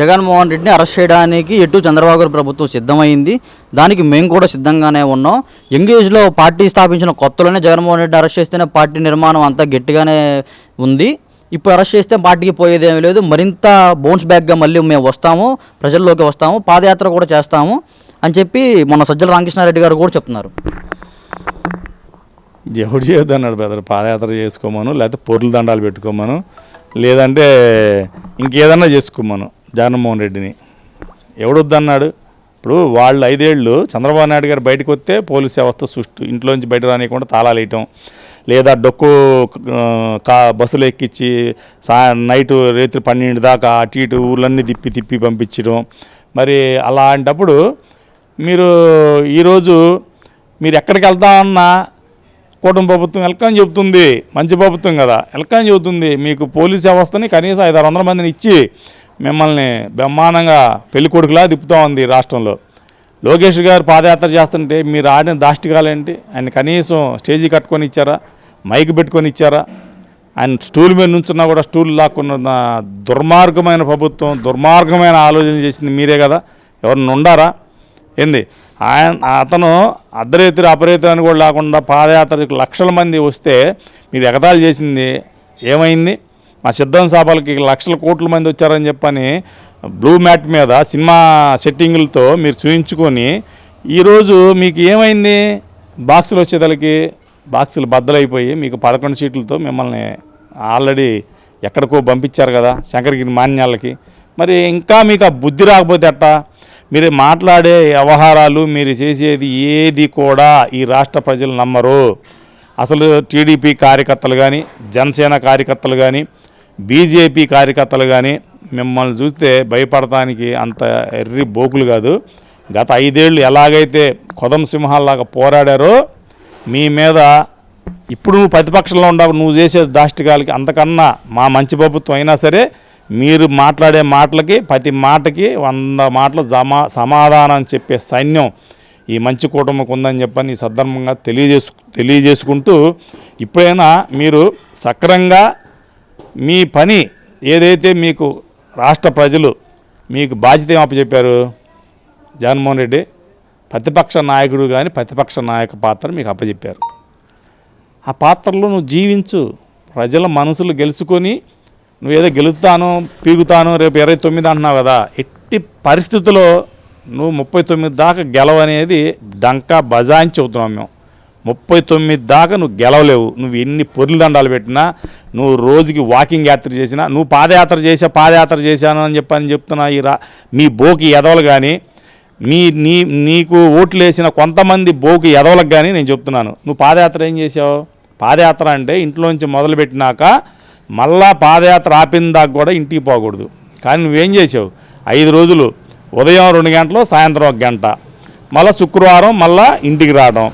జగన్మోహన్ రెడ్డిని అరెస్ట్ చేయడానికి ఎటు చంద్రబాబు గారి ప్రభుత్వం సిద్ధమైంది? దానికి మేము కూడా సిద్ధంగానే ఉన్నాం. ఎంగేజ్లో పార్టీ స్థాపించిన కొత్తలోనే జగన్మోహన్ రెడ్డి అరెస్ట్ చేస్తేనే పార్టీ నిర్మాణం అంతా గట్టిగానే ఉంది. ఇప్పుడు అరెస్ట్ చేస్తే పార్టీకి పోయేది లేదు. మరింత బౌన్స్ బ్యాక్గా మళ్ళీ మేము వస్తాము ప్రజల్లోకి వస్తాము పాదయాత్ర కూడా చేస్తాము అని చెప్పి మొన్న సజ్జల రామకృష్ణారెడ్డి గారు కూడా చెప్తున్నారు. ఎవడు చేయొద్దన్నాడు బ్రదర్? పాదయాత్ర చేసుకోమను లేకపోతే పొర్లు దండాలు పెట్టుకోమను లేదంటే ఇంకేదన్నా చేసుకోమను. జగన్మోహన్ రెడ్డిని. ఎవడొద్దన్నాడు? ఇప్పుడు వాళ్ళు ఐదేళ్ళు చంద్రబాబు నాయుడు గారు బయటకు వస్తే పోలీస్ వ్యవస్థ సుష్టు ఇంట్లోంచి బయట రానియకుండా తాళాలు వేయటం లేదా డొక్కు కా బస్సులు ఎక్కించి సా నైట్ రాత్రి పన్నెండు దాకా అటు ఇటు ఊర్లన్నీ తిప్పి తిప్పి పంపించడం. మరి అలాంటప్పుడు మీరు ఈరోజు మీరు ఎక్కడికి వెళ్తామన్నా కూటమి ప్రభుత్వం వెల్కమ్ చెబుతుంది. మంచి ప్రభుత్వం కదా. వెల్కమ్ చెబుతుంది. మీకు పోలీస్ వ్యవస్థని కనీసం ఐదు ఆరు వందల మందిని ఇచ్చి మిమ్మల్ని బ్రహ్మాండంగా పెళ్ళి కొడుకులా తిప్పుతూ ఉంది రాష్ట్రంలో. లోకేష్ గారు పాదయాత్ర చేస్తుంటే మీరు ఆడిన దాష్టికాలేంటి? ఆయన కనీసం స్టేజీ కట్టుకొని ఇచ్చారా? మైక్ పెట్టుకొని ఇచ్చారా? ఆయన స్టూల్ మీద నుంచున్నా కూడా స్టూల్ లాక్కున్న దుర్మార్గమైన ప్రభుత్వం దుర్మార్గమైన ఆలోచన చేసింది మీరే కదా. ఎవరిని ఉండారా? ఏంది? ఆయన అతను అర్ధరేతులు అపరేతులు అని కూడా లేకుండా పాదయాత్రకు లక్షల మంది వస్తే మీరు ఎగతాళి చేసింది ఏమైంది? మా సిద్ధం సభలకి లక్షల కోట్ల మంది వచ్చారని చెప్పని బ్లూ మ్యాట్ మీద సినిమా సెట్టింగులతో మీరు చూయించుకొని ఈరోజు మీకు ఏమైంది? బాక్సులు వచ్చేదలకి బాక్సులు బద్దలైపోయి మీకు పదకొండు సీట్లతో మిమ్మల్ని ఆల్రెడీ ఎక్కడికో పంపించారు కదా శంకరగిరి మాన్యాలకి మరి ఇంకా మీకు ఆ బుద్ధి రాకపోతే అట్టా మీరు మాట్లాడే వ్యవహారాలు మీరు చేసేది ఏది కూడా ఈ రాష్ట్ర ప్రజలు నమ్మరు. అసలు టీడీపీ కార్యకర్తలు కానీ జనసేన కార్యకర్తలు కానీ బీజేపీ కార్యకర్తలు కానీ మిమ్మల్ని చూస్తే భయపడటానికి అంత ఎర్రి బోకులు కాదు. గత ఐదేళ్ళు ఎలాగైతే కొదం సింహాల్లాగా పోరాడారో మీ మీద ఇప్పుడు నువ్వు ప్రతిపక్షంలో ఉండవు నువ్వు చేసే దాష్టికాలకి అంతకన్నా మా మంచి ప్రభుత్వం అయినా సరే మీరు మాట్లాడే మాటలకి ప్రతి మాటకి వంద మాటలు సమా సమాధానం చెప్పే సైన్యం ఈ మంచి కూటమికి ఉందని చెప్పని ఈ సందర్భంగా తెలియజేసు తెలియజేసుకుంటూ ఇప్పుడైనా మీరు సక్రంగా మీ పని ఏదైతే మీకు రాష్ట్ర ప్రజలు మీకు బాధ్యత ఏం అప్పచెప్పారు జగన్మోహన్ రెడ్డి ప్రతిపక్ష నాయకుడు కానీ ప్రతిపక్ష నాయక పాత్ర మీకు అప్పచెప్పారు ఆ పాత్రలో నువ్వు జీవించు. ప్రజల మనసులు గెలుచుకొని నువ్వేదో గెలుస్తాను పీగుతాను రేపు ఇరవై తొమ్మిది అంటున్నావు కదా ఎట్టి పరిస్థితుల్లో నువ్వు ముప్పై తొమ్మిది దాకా గెలవనేది డంకా బజాయించి చెబుతున్నాం మేము. ముప్పై తొమ్మిది దాకా నువ్వు గెలవలేవు. నువ్వు ఎన్ని పొర్లు దండాలు పెట్టినా నువ్వు రోజుకి వాకింగ్ యాత్ర చేసినా నువ్వు పాదయాత్ర చేసా పాదయాత్ర చేశాను అని చెప్పని చెప్తున్నా ఈ రా మీ బోకి ఎదవలు కానీ మీ నీ నీకు ఓట్లు వేసిన కొంతమంది బోకి ఎదవలకు కానీ నేను చెప్తున్నాను. నువ్వు పాదయాత్ర ఏం చేసావు పాదయాత్ర అంటే ఇంట్లోంచి మొదలుపెట్టినాక మళ్ళా పాదయాత్ర ఆపిన దాకా కూడా ఇంటికి పోకూడదు. కానీ నువ్వేం చేసావు ఐదు రోజులు ఉదయం రెండు గంటలు సాయంత్రం ఒక గంట. మళ్ళీ శుక్రవారం మళ్ళీ ఇంటికి రావడం.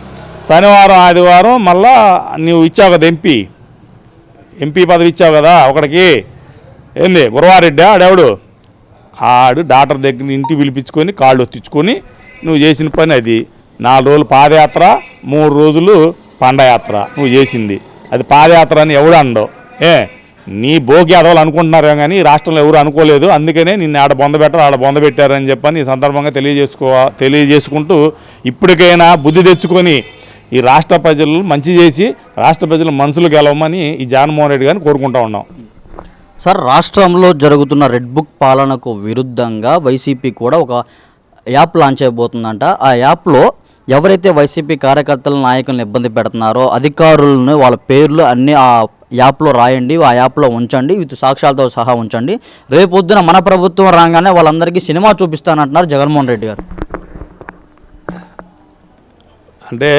శనివారం ఆదివారం మళ్ళా నువ్వు ఇచ్చావు కదా ఎంపీ. ఎంపీ పదవి ఇచ్చావు కదా ఒకడికి. ఏంది? గురవారెడ్డి? ఆడెవడు? ఆడు డాక్టర్ దగ్గర ఇంటి పిలిపించుకొని కాళ్ళు ఒత్తించుకొని నువ్వు చేసిన పని అది. నాలుగు రోజులు పాదయాత్ర మూడు రోజులు పండయాత్ర నువ్వు చేసింది. అది పాదయాత్ర అని ఎవడు అండవు. ఏ? నీ భోగి అదవాళ్ళు అనుకుంటున్నారేమో కానీ ఈ రాష్ట్రంలో ఎవరు అనుకోలేదు. అందుకనే నిన్ను ఆడ బొంద పెట్టారు ఆడ బొంద పెట్టారని చెప్పని ఈ సందర్భంగా తెలియజేసుకో తెలియజేసుకుంటూ ఇప్పటికైనా బుద్ధి తెచ్చుకొని ఈ రాష్ట్ర ప్రజలు మంచి చేసి రాష్ట్ర ప్రజలు మనసులు గెలవమని ఈ జగన్మోహన్ రెడ్డి గారిని కోరుకుంటా ఉన్నాం. సార్ రాష్ట్రంలో జరుగుతున్న రెడ్ బుక్ పాలనకు విరుద్ధంగా వైసీపీ కూడా ఒక యాప్ లాంచ్ అయిపోతుందంట ఆ యాప్లో ఎవరైతే వైసీపీ కార్యకర్తల నాయకులను ఇబ్బంది పెడుతున్నారో అధికారులను వాళ్ళ పేర్లు అన్నీ ఆ యాప్లో రాయండి ఆ యాప్లో ఉంచండి విత్ సాక్ష్యాలతో సహా ఉంచండి. రేపొద్దున మన ప్రభుత్వం రాగానే వాళ్ళందరికీ సినిమా చూపిస్తానంటున్నారు జగన్మోహన్ రెడ్డి గారు. అంటే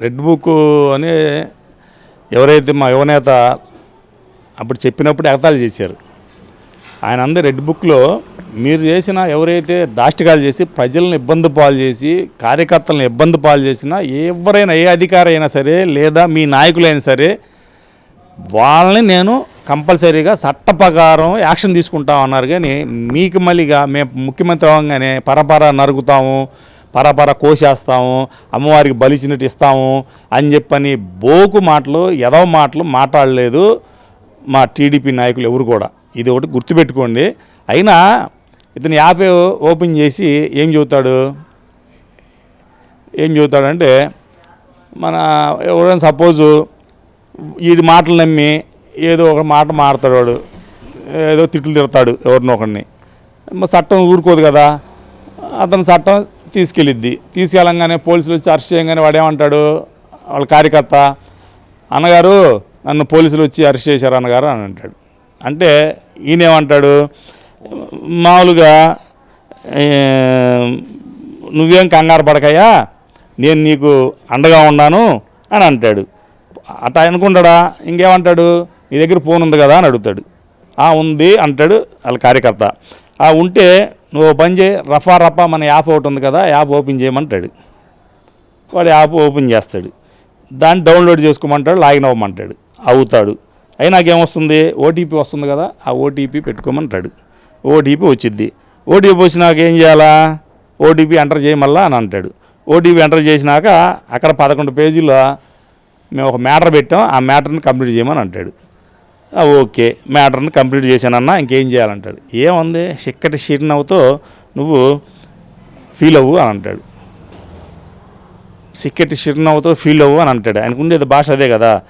రెడ్ బుక్ అని ఎవరైతే మా యువనేత అప్పుడు చెప్పినప్పుడు ఎగతాళి చేశారు. ఆయన అందరు రెడ్ బుక్లో మీరు చేసిన ఎవరైతే దాష్టికాలు చేసి ప్రజలను ఇబ్బంది పాలు చేసి కార్యకర్తలను ఇబ్బంది పాలు చేసినా ఎవరైనా ఏ అధికారి అయినా సరే లేదా మీ నాయకులైనా సరే వాళ్ళని నేను కంపల్సరీగా చట్ట ప్రకారం యాక్షన్ తీసుకుంటాం అన్నారు కానీ మీకు మళ్ళీగా మేము ముఖ్యమంత్రి అవ్వగానే పరపర నరుగుతాము పరపర కోసేస్తాము అమ్మవారికి బలిచినట్టు ఇస్తాము అని చెప్పని బోకు మాటలు ఎదవ మాటలు మాట్లాడలేదు మా టీడీపీ నాయకులు ఎవరు కూడా. ఇది ఒకటి గుర్తుపెట్టుకోండి. అయినా ఇతను యాప్ ఓపెన్ చేసి ఏం చెబుతాడు? ఏం చెబుతాడంటే మన ఎవరైనా సపోజు వీడి మాటలు నమ్మి ఏదో ఒక మాట మాడతాడు వాడు. ఏదో తిట్లు తిడతాడు ఎవరినో ఒకరిని చట్టం ఊరుకోదు కదా. అతను చట్టం తీసుకెళ్ళిద్ది. తీసుకెళ్ళంగానే పోలీసులు వచ్చి అరెస్ట్ చేయగానే వాడేమంటాడు? వాళ్ళ కార్యకర్త అన్నగారు నన్ను పోలీసులు వచ్చి అరెస్ట్ చేశారు అన్నగారు అని అంటాడు. అంటే ఈయనేమంటాడు? మామూలుగా నువ్వేం కంగారు పడకయ్యా నేను నీకు అండగా ఉన్నాను అని అంటాడు. అట్లా అనుకుంటాడా? ఇంకేమంటాడు? నీ దగ్గర ఫోన్ ఉంది కదా అని అడుగుతాడు. ఆ ఉంది అంటాడు వాళ్ళ కార్యకర్త. ఆ ఉంటే నువ్వు పని చేయి రఫా రఫా మన యాప్ ఒకటి ఉంది కదా యాప్ ఓపెన్ చేయమంటాడు. వాడు యాప్ ఓపెన్ చేస్తాడు. దాన్ని డౌన్లోడ్ చేసుకోమంటాడు లాగిన్ అవ్వమంటాడు. అవుతాడు. అయినా నాకేమొస్తుంది? ఓటీపీ వస్తుంది కదా ఆ ఓటీపీ పెట్టుకోమంటాడు. ఓటీపీ వచ్చిద్ది. ఓటీపీ వచ్చినాక ఏం చేయాలా? ఓటీపీ ఎంటర్ చేయమల్లా అని అంటాడు. ఓటీపీ ఎంటర్ చేసినాక అక్కడ పదకొండు పేజీలో మేము ఒక మ్యాటర్ పెట్టాం ఆ మ్యాటర్ని కంప్లీట్ చేయమని అంటాడు. ఓకే మ్యాటర్ని కంప్లీట్ చేశానన్నా ఇంకేం చేయాలంటాడు. ఏముంది? చిక్కటి చిరునవ్వుతో నువ్వు ఫీల్ అవ్వు అని అంటాడు. చిక్కటి చిరునవ్వుతో ఫీల్ అవ్వు అని అంటాడు. ఆయనకు ఉండేది భాష అదే కదా.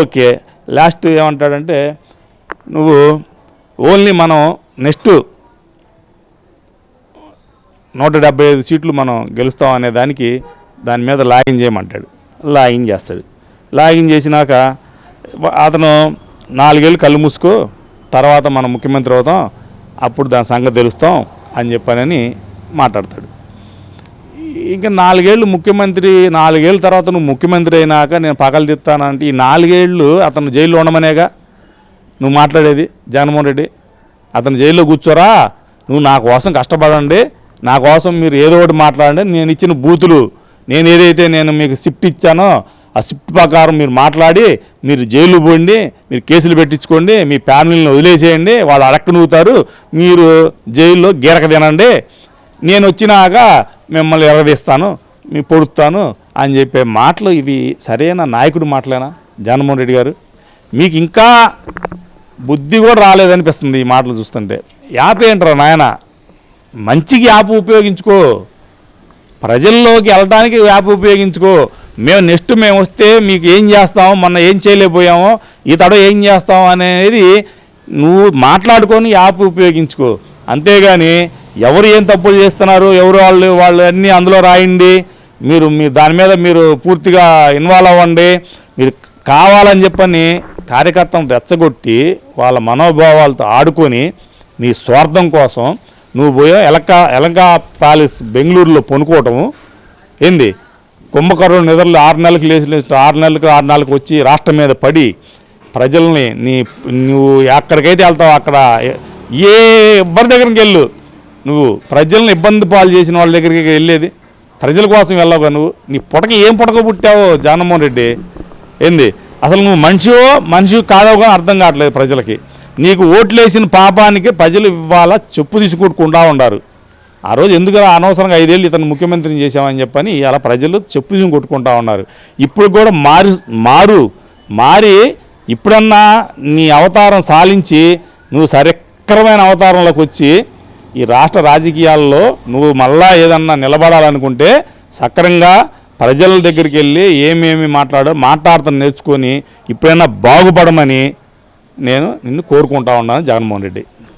ఓకే లాస్ట్ ఏమంటాడంటే నువ్వు ఓన్లీ మనం నెక్స్ట్ నూట డెబ్బై ఐదు సీట్లు మనం గెలుస్తాం అనే దానికి దాని మీద లాగిన్ చేయమంటాడు. లాగిన్ చేస్తాడు. లాగిన్ చేసినాక అతను నాలుగేళ్ళు కళ్ళు మూసుకో తర్వాత మనం ముఖ్యమంత్రి అవుతాం అప్పుడు దాని సంగతి తెలుస్తాం అని చెప్పానని మాట్లాడతాడు. ఇంకా నాలుగేళ్ళు ముఖ్యమంత్రి నాలుగేళ్ళ తర్వాత నువ్వు ముఖ్యమంత్రి అయినాక నేను పగలు తిస్తానంటే ఈ నాలుగేళ్ళు అతను జైల్లో ఉండమనేగా? నువ్వు మాట్లాడేది జగన్మోహన్ రెడ్డి? అతను జైల్లో కూర్చోరా? నువ్వు నా కోసం కష్టపడండి నా కోసం మీరు ఏదో ఒకటి మాట్లాడండి నేను ఇచ్చిన బూతులు నేను ఏదైతే నేను మీకు షిఫ్ట్ ఇచ్చానో ఆ షిఫ్ట్ ప్రకారం మీరు మాట్లాడి మీరు జైలు పోండి మీరు కేసులు పెట్టించుకోండి మీ ఫ్యామిలీని వదిలేసేయండి వాళ్ళు అడక్క నూగుతారు మీరు జైల్లో గీరక తినండి. నేను వచ్చినాక మిమ్మల్ని ఎరగదీస్తాను మీ పొడుస్తాను అని చెప్పే మాటలు ఇవి సరైన నాయకుడు మాటలేనా? జగన్మోహన్ రెడ్డి గారు మీకు ఇంకా బుద్ధి కూడా రాలేదనిపిస్తుంది ఈ మాటలు చూస్తుంటే. యాప్ ఏంటరా నాయన? మంచికి యాప్ ఉపయోగించుకో. ప్రజల్లోకి వెళ్ళడానికి యాప్ ఉపయోగించుకో. మేము నెక్స్ట్ మేము వస్తే మీకు ఏం చేస్తాము మొన్న ఏం చేయలేకపోయామో ఈ ఏం చేస్తాం అనేది నువ్వు మాట్లాడుకొని యాప్ ఉపయోగించుకో. అంతేగాని ఎవరు ఏం తప్పులు చేస్తున్నారు ఎవరు వాళ్ళు వాళ్ళు అన్నీ అందులో రాయండి. మీరు మీ దాని మీద మీరు పూర్తిగా ఇన్వాల్వ్ అవ్వండి. మీరు కావాలని చెప్పని కార్యకర్తను రెచ్చగొట్టి వాళ్ళ మనోభావాలతో ఆడుకొని నీ స్వార్థం కోసం నువ్వు పోయా ఎలక ఎలంక ప్యాలెస్ బెంగళూరులో పొనుకోవటము ఏంది? కుంభకర్ణుడు నిద్రలు ఆరు నెలలకు లేచి ఆరు నెలలకు ఆరు నెలలకు వచ్చి రాష్ట్రం మీద పడి ప్రజల్ని నీ నువ్వు ఎక్కడికైతే వెళ్తావు అక్కడ ఏ- ఏ ఎవరి దగ్గరికి వెళ్ళు. నువ్వు ప్రజల్ని ఇబ్బంది పాలు చేసిన వాళ్ళ దగ్గరికి వెళ్ళేది. ప్రజల కోసం వెళ్ళావు నువ్వు. నీ పుటక ఏం పుటక పుట్టావో జగన్మోహన్ రెడ్డి? ఏంది? అసలు నువ్వు మనిషివో మనిషి కాదో కానీ అర్థం కావట్లేదు ప్రజలకి. నీకు ఓట్లేసిన పాపానికి ప్రజలు ఇవ్వాలా? చెప్పు తీసుకుంటూ ఉండారు. ఆ రోజు ఎందుకు అనవసరంగా ఐదేళ్ళు ఇతను ముఖ్యమంత్రిని చేశామని చెప్పని ఇలా ప్రజలు చెప్పు కొట్టుకుంటా ఉన్నారు. ఇప్పుడు కూడా మారు మారు మారి ఇప్పుడన్నా నీ అవతారం సాలించి నువ్వు సరిక్రమైన అవతారంలోకి వచ్చి ఈ రాష్ట్ర రాజకీయాల్లో నువ్వు మళ్ళా ఏదన్నా నిలబడాలనుకుంటే సక్రంగా ప్రజల దగ్గరికి వెళ్ళి ఏమేమి మాట్లాడో మాట్లాడతాను నేర్చుకొని ఇప్పుడైనా బాగుపడమని నేను నిన్ను కోరుకుంటా ఉన్నాను జగన్మోహన్ రెడ్డి.